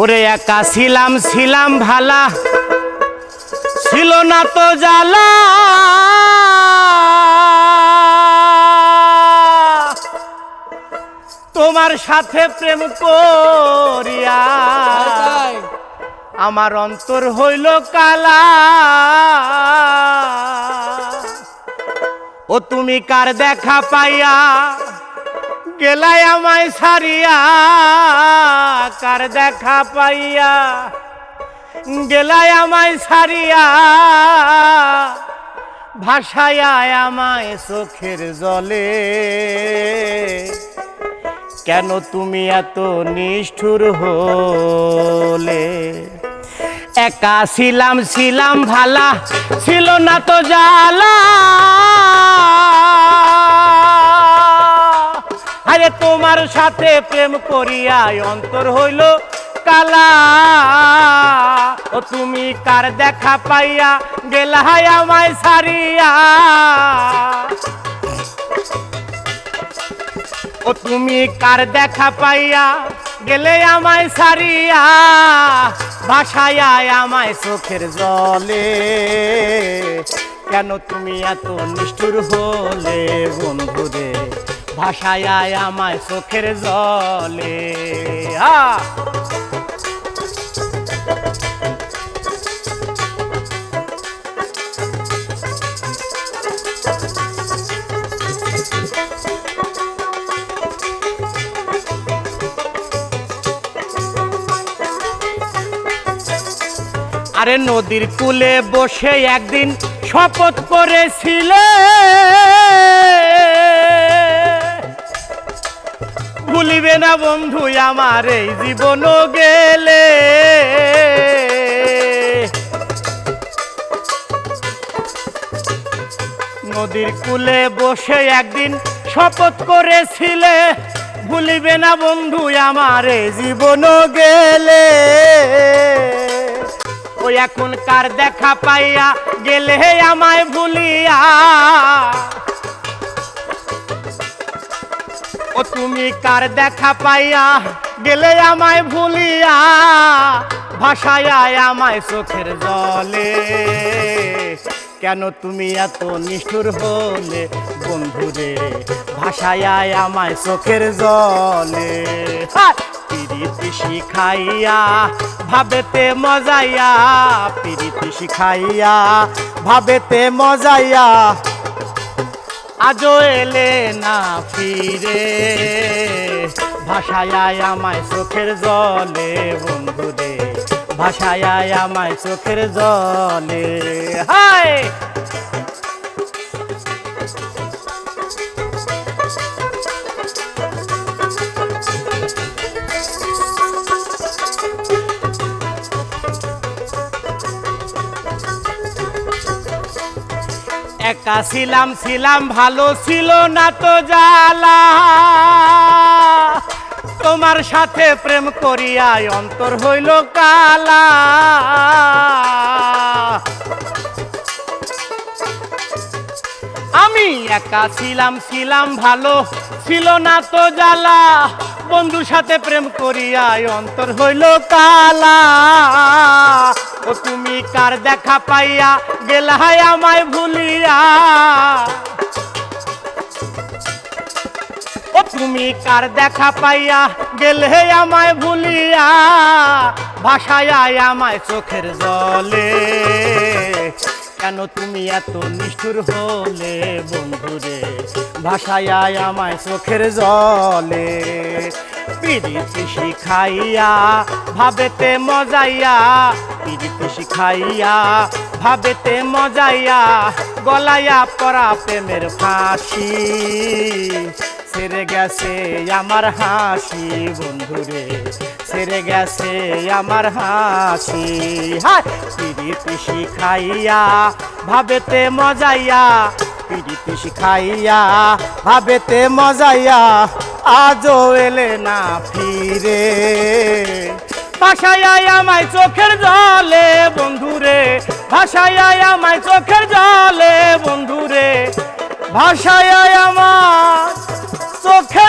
ওরে একা ছিলাম ছিলাম ভালা। ছিল না তো জ্বালা। তোমার সাথে প্রেম করিয়া আমার অন্তর হইল কালা। ও তুমি কার দেখা পাইয়া গেলাই আমায় সারিয়া কার দেখা পাইয়া? গেলাই আমায় সারিয়া ভাষায় আমায় চোখের জলে। কেন তুমি এত নিষ্ঠুর হলে? একা ছিলাম ছিলাম ভালা, ছিল না তো জ্বালা। আরে তোমার সাথে প্রেম করিয়া অন্তর হইল কালা। ও তুমি কার দেখা পাইয়া গেলাহাই আমায় সারিয়া ও তুমি কার দেখা পাইয়া গেলে আমায় সারিয়া ভাষায় আমায় চোখের জলে। কেন তুমি এত নিষ্ঠুর হলে বন্ধুরে? ভাষায় আমায় চোখের জলে। আরে নদীর কুলে বসে একদিন শপথ করেছিলে। না বন্ধু, আমার এই জীবন গেলে। নদীর কূলে বসে একদিন শপথ করেছিলে, ভুলিবে না বন্ধু, আমার জীবন গেলে। ওই এখন কার দেখা পাইয়া গেলে, আমায় ভুলিয়া তুমি কার দেখা পাইয়া গেলে আমায় ভুলিয়া? ভাষায় আমায় চোখের জলে। কেন তুমি এত নিষ্ঠুর হলে বন্ধুরে? ভাষায় আমায় চোখের জলে! পিরিতি শিখাইয়া, ভাবেতে মজাইয়া, পিরিতি শিখাইয়া, ভাবেতে মজাইয়া আজও এলে না ফিরে। ভাষায় আমায় চোখের জলে বন্ধুরে। ভাষায় আমায় চোখের জলে। হায়! একা ছিলাম ছিলাম, ভালো ছিল না তো জ্বালা। তোমার সাথে প্রেম করিয়াই অন্তর হইল কালা। আমি একা ছিলাম ছিলাম, ভালো ছিল না তো জ্বালা। বন্ধুর সাথে প্রেম করিয়াই অন্তর হইল কালা। তুমি কার দেখা পাইয়া গেলাহাই আমায় ভুলিয়া? ও তুমি কার দেখা পাইয়া গেলে আমায় ভুলিয়া? ভাষায় আমায় চোখের জলে। কেন তুমি এত নিষ্ঠুর হলে বন্ধুরে? ভাষায় আমায় চোখের জলে। পিরিতি শিখাইয়া, ভাবেতে মজাইয়া পিরিতি শিখাইয়া, ভাবেতে মজাইয়া, গলাইয়া পরা প্রেমের ফাঁসি। ছেড়ে গেছে আমার হাসি, বন্ধুরে ছেড়ে গেছে আমার হাসি। হায় পিরিতি শিখাইয়া, ভাবেতে মজাইয়া, পিরিতি শিখাইয়া, ভাবেতে মজাইয়া, আজও এলে না ফিরে। ভাষায় আমায় চোখের জলে বন্ধুরে। ভাষায় আমায় চোখের জলে বন্ধুরে। ভাষায় আমার জল